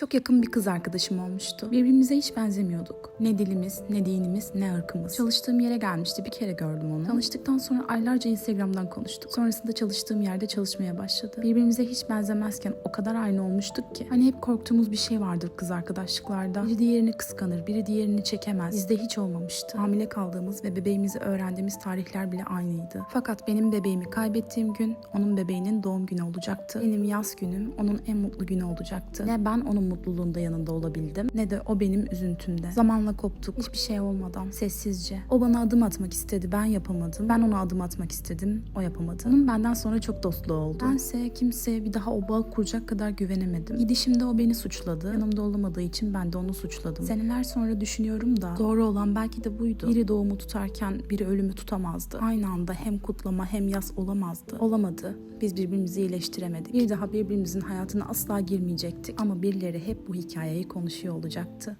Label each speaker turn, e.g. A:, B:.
A: Çok yakın bir kız arkadaşım olmuştu. Birbirimize hiç benzemiyorduk. Ne dilimiz, ne dinimiz, ne ırkımız. Çalıştığım yere gelmişti. Bir kere gördüm onu. Tanıştıktan sonra aylarca Instagram'dan konuştuk. Sonrasında çalıştığım yerde çalışmaya başladı. Birbirimize hiç benzemezken o kadar aynı olmuştuk ki. Hani hep korktuğumuz bir şey vardır kız arkadaşlıklarda. Biri diğerini kıskanır, biri diğerini çekemez. Bizde hiç olmamıştı. Hamile kaldığımız ve bebeğimizi öğrendiğimiz tarihler bile aynıydı. Fakat benim bebeğimi kaybettiğim gün onun bebeğinin doğum günü olacaktı. Benim yaz günüm onun en mutlu günü olacaktı. Ne ben onun mutluluğunda yanında olabildim ne de o benim üzüntümde. Zamanla koptuk. Hiçbir şey olmadan sessizce. O bana adım atmak istedi. Ben yapamadım. Ben ona adım atmak istedim. O yapamadı. Onun benden sonra çok dostluğu oldu. Bense kimseye bir daha o bağ kuracak kadar güvenemedim. Gidişimde o beni suçladı. Yanımda olamadığı için ben de onu suçladım. Seneler sonra düşünüyorum da doğru olan belki de buydu. Biri doğumu tutarken biri ölümü tutamazdı. Aynı anda hem kutlama hem yas olamazdı. Olamadı. Biz birbirimizi iyileştiremedik. Bir daha birbirimizin hayatına asla girmeyecektik. Ama birileri hep bu hikayeyi konuşuyor olacaktı.